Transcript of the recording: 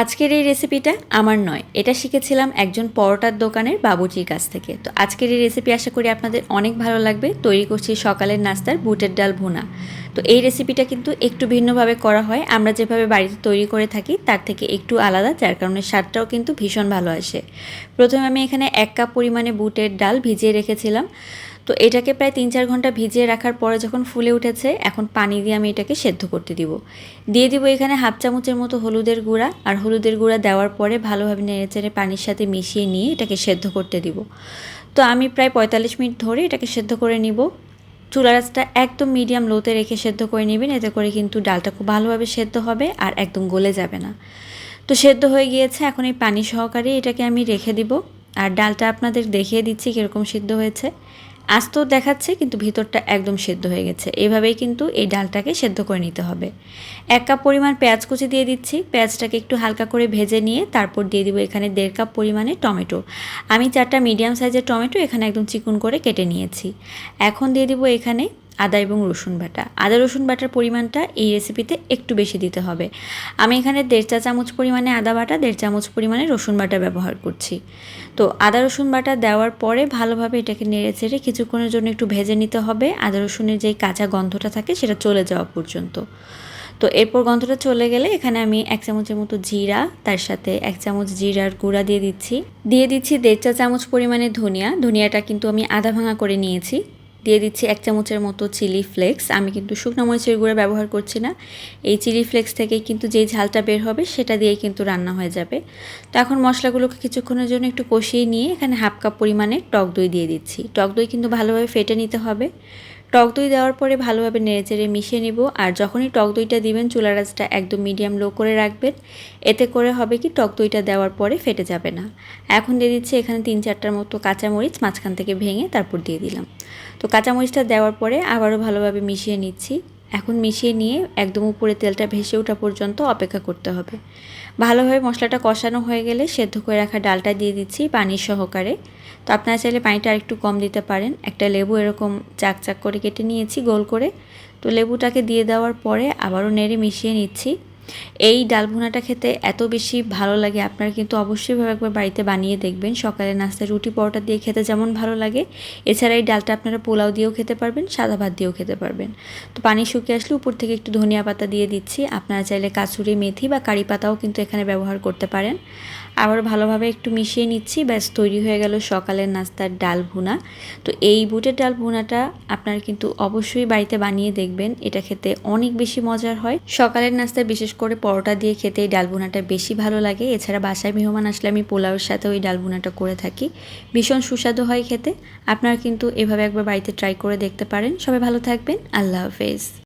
আজকের এই রেসিপিটা আমার নয়। এটা শিখেছিলাম একজন পরোটার দোকানের বাবুজির কাছ থেকে। তো আজকের এই রেসিপি আশা করি আপনাদের অনেক ভালো লাগবে। তৈরি করছি সকালের নাস্তার বুটের ডাল ভুনা। তো এই রেসিপিটা কিন্তু একটু ভিন্নভাবে করা হয়। আমরা যেভাবে বাড়িতে তৈরি করে থাকি, তার থেকে একটু আলাদা, যার কারণে স্বাদটাও কিন্তু ভীষণ ভালো আসে। প্রথমে আমি এখানে এক কাপ পরিমাণে বুটের ডাল ভিজিয়ে রেখেছিলাম। তো এটাকে প্রায় তিন চার ঘণ্টা ভিজিয়ে রাখার পরে যখন ফুলে উঠেছে, এখন পানি দিয়ে আমি এটাকে সেদ্ধ করতে দিব। দিয়ে দিব এখানে হাফ চামচের মতো হলুদের গুঁড়া, আর হলুদের গুঁড়া দেওয়ার পরে ভালোভাবে নেড়েচেড়ে পানির সাথে মিশিয়ে নিয়ে এটাকে সেদ্ধ করতে দিব। তো আমি প্রায় পঁয়তাল্লিশ মিনিট ধরে এটাকে সেদ্ধ করে নিব। চুলা রাসটা একদম মিডিয়াম লোতে রেখে সেদ্ধ করে নেবেন, এতে করে কিন্তু ডালটা খুব ভালোভাবে সেদ্ধ হবে আর একদম গলে যাবে না। তো সেদ্ধ হয়ে গিয়েছে, এখন এই পানি সহকারে এটাকে আমি রেখে দিব। আর ডালটা আপনাদের দেখিয়ে দিচ্ছি কীরকম সিদ্ধ হয়েছে। আস্ত দেখাচ্ছে, কিন্তু ভিতরটা একদম সেদ্ধ হয়ে গেছে। এভাবেই কিন্তু এই ডালটাকে সেদ্ধ করে নিতে হবে। এক কাপ পরিমাণ পেঁয়াজ কুচি দিয়ে দিচ্ছি। পেঁয়াজটাকে একটু হালকা করে ভেজে নিয়ে তারপর দিয়ে দিব এখানে দেড় কাপ পরিমাণে টমেটো। আমি চারটা মিডিয়াম সাইজের টমেটো এখানে একদম চিকুন করে কেটে নিয়েছি। এখন দিয়ে দিব এখানে আদা এবং রসুন বাটা। আদা, রসুন বাটার পরিমাণটা এই রেসিপিতে একটু বেশি দিতে হবে। আমি এখানে দেড় চা চামচ পরিমাণে আদা বাটা, দেড় চামচ পরিমাণে রসুন বাটা ব্যবহার করছি। তো আদা, রসুন বাটা দেওয়ার পরে ভালোভাবে এটাকে নেড়ে চেড়ে কিছুক্ষণের জন্য একটু ভেজে নিতে হবে। আদা, রসুনের যেই কাঁচা গন্ধটা থাকে সেটা চলে যাওয়া পর্যন্ত। তো এরপর গন্ধটা চলে গেলে এখানে আমি এক চামচের মতো জিরা, তার সাথে এক চামচ জিরার গুঁড়া দিয়ে দিচ্ছি। দিয়ে দিচ্ছি দেড় চা চামচ পরিমাণে ধনিয়া। ধনিয়াটা কিন্তু আমি আধা ভাঙা করে নিয়েছি। দিয়ে দিচ্ছি এক চামচের মতো চিলি ফ্লেক্স। আমি কিন্তু শুকনো মরিচের গুঁড়া ব্যবহার করছি না। এই চিলি ফ্লেক্স থেকে কিন্তু যেই ঝালটা বের হবে সেটা দিয়ে কিন্তু রান্না হয়ে যাবে। তো এখন মশলাগুলোকে কিছুক্ষণের জন্য একটু কষিয়ে নিয়ে এখানে হাফ কাপ পরিমাণে টক দই দিয়ে দিচ্ছি। টক দই কিন্তু ভালোভাবে ফেটে নিতে হবে। টক দই দেওয়ার পরে ভালোভাবে নেড়েচেড়ে মিশিয়ে নিব। আর যখনই টক দইটা দিবেন চুলা রাজটা একদম মিডিয়াম লো করে রাখবেন। এতে করে হবে কি, টক দইটা দেওয়ার পরে ফেটে যাবে না। এখন দিয়ে দিচ্ছি এখানে তিন চারটার মতো কাঁচামরিচ, মাঝখান থেকে ভেঙে তারপর দিয়ে দিলাম। তো কাঁচামরিচটা দেওয়ার পরে আবারও ভালোভাবে মিশিয়ে নিচ্ছি। এখন মিশিয়ে নিয়ে একদম উপরে তেলটা ভেসে ওঠা পর্যন্ত অপেক্ষা করতে হবে। ভালোভাবে মশলাটা কষানো হয়ে গেলে সেদ্ধ করে রাখা ডালটা দিয়ে দিচ্ছি পানি সহকারে। তো আপনারা চাইলে পানিটা আরেকটু কম দিতে পারেন। একটা লেবু এরকম চাক চাক করে কেটে নিয়েছি গোল করে। তো লেবুটাকে দিয়ে দেওয়ার পরে আবারও নেড়ে মিশিয়ে নিচ্ছি। এই ডাল ভুনাটা খেতে এত বেশি ভালো লাগে, আপনারা কিন্তু অবশ্যই একবার বাড়িতে বানিয়ে দেখবেন। সকালে নাস্তায় রুটি পরোটা দিয়ে খেতে যেমন ভালো লাগে। এছাড়া এই ডালটা আপনারা পোলাও দিয়েও খেতে পারবেন, সাদা ভাত দিয়েও খেতে পারবেন। তো পানি শুকিয়ে আসলে উপর থেকে একটু ধনিয়া পাতা দিয়ে দিচ্ছি। আপনারা চাইলে কাছুরি মেথি বা কারি পাতাও কিন্তু এখানে ব্যবহার করতে পারেন। আবার ভালোভাবে একটু মিশিয়ে নিচ্ছি, ব্যাস তৈরি হয়ে গেল সকালের নাস্তার ডাল ভুনা তো এই বুটের ডাল ভুনাটা আপনারা কিন্তু অবশ্যই বাড়িতে বানিয়ে দেখবেন, এটা খেতে অনেক বেশি মজার হয়। সকালের নাস্তায় বিশেষ করে পরোটা দিয়ে খেতে এই ডালভুনাটা বেশি ভালো লাগে। এছাড়া বাসায় মেহমান আসলে আমি পোলাওয়ের সাথে ওই ডালভুনাটা করে থাকি। ভীষণ সুস্বাদু হয় খেতে। আপনারা কিন্তু এভাবে একবার বাড়িতে ট্রাই করে দেখতে পারেন। সবাই ভালো থাকবেন। আল্লাহ হাফেজ।